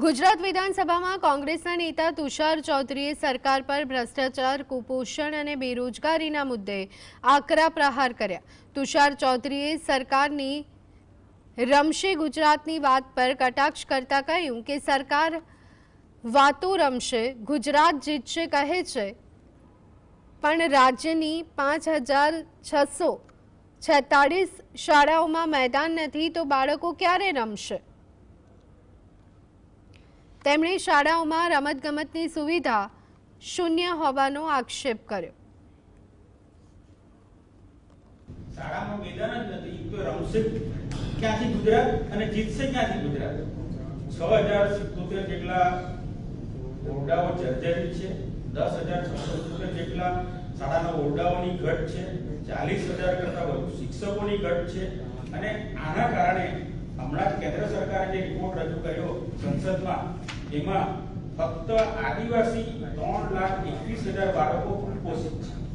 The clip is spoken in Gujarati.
ગુજરાત વિધાનસભામાં કોંગ્રેસના નેતા તુષાર ચૌધરીએ સરકાર પર ભ્રષ્ટાચાર, કુપોષણ અને બેરોજગારીના મુદ્દે આકરા પ્રહાર કર્યા. તુષાર ચૌધરીએ સરકારની રમશે ગુજરાતની વાત પર કટાક્ષ કરતા કહ્યું કે સરકાર વાતો રમશે, ગુજરાત જીતશે કહે છે, પણ રાજ્યની પાંચ હજાર છસો છેતાળીસ શાળાઓમાં મેદાન નથી તો બાળકો ક્યારે રમશે? તેમણે શાળાઓમાં રમતગમતની સુવિધા શૂન્ય હોવાનો આક્ષેપ કર્યો. છે અને આના કારણે હમણાં કેન્દ્ર સરકારે જે રિપોર્ટ રજૂ કર્યો સંસદમાં એમાં ફક્ત આદિવાસી ત્રણ લાખ એકવીસ હજાર બાળકો કુપોષિત છે.